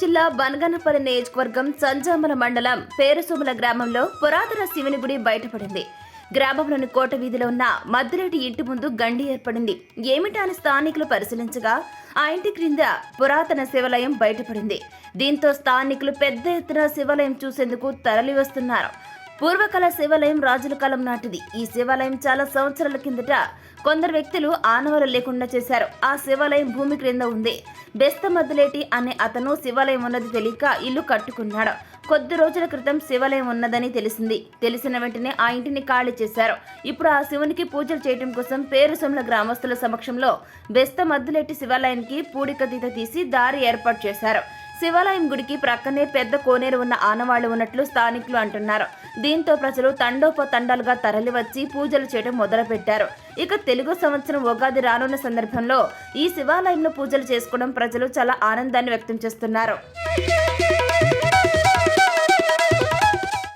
జిల్లా బనగనపల్లి నియోజకవర్గం సంజామల మండలం పేరుసోముల గ్రామంలో పురాతన శివుని గుడి బయటపడింది. గ్రామంలోని కోట వీధిలో ఉన్న మద్దిరెడ్డి ఇంటి ముందు గండి ఏర్పడింది. ఏమిటా అని స్థానికులు పరిశీలించగా ఆ ఇంటి క్రింద పురాతన శివాలయం బయటపడింది. దీంతో స్థానికులు పెద్ద ఎత్తున శివాలయం చూసేందుకు తరలి వస్తున్నారు పూర్వకాల శివాలయం రాజుల కాలం నాటిది. ఈ శివాలయం చాలా సంవత్సరాల కిందట కొందరు వ్యక్తులు ఆనవాలు లేకుండా చేశారు. ఆ శివాలయం భూమి క్రింద ఉంది. బెస్త మద్దులేటి అనే అతను శివాలయం ఉన్నది తెలియక ఇల్లు కట్టుకున్నాడు. కొద్ది రోజుల క్రితం శివాలయం ఉన్నదని తెలిసింది. తెలిసిన వెంటనే ఆ ఇంటిని ఖాళీ చేశారు. ఇప్పుడు ఆ శివునికి పూజలు చేయడం కోసం పేరుసొమ్ల గ్రామస్తుల సమక్షంలో బెస్త మద్దులేటి శివాలయానికి పూడికతీత తీసి దారి ఏర్పాటు చేశారు. శివాలయం గుడికి ప్రక్కనే పెద్ద కోనేరు ఉన్న ఆనవాళ్ళు ఉన్నట్లు స్థానికులు అంటున్నారు. దీంతో ప్రజలు తండోపతండాలుగా తరలివచ్చి పూజలు చేయడం మొదలుపెట్టారు. ఇక తెలుగు సంవత్సరం ఉగాది రానున్న సందర్భంలో ఈ శివాలయంలో పూజలు చేసుకోవడం ప్రజలు చాలా ఆనందాన్ని వ్యక్తం చేస్తున్నారు.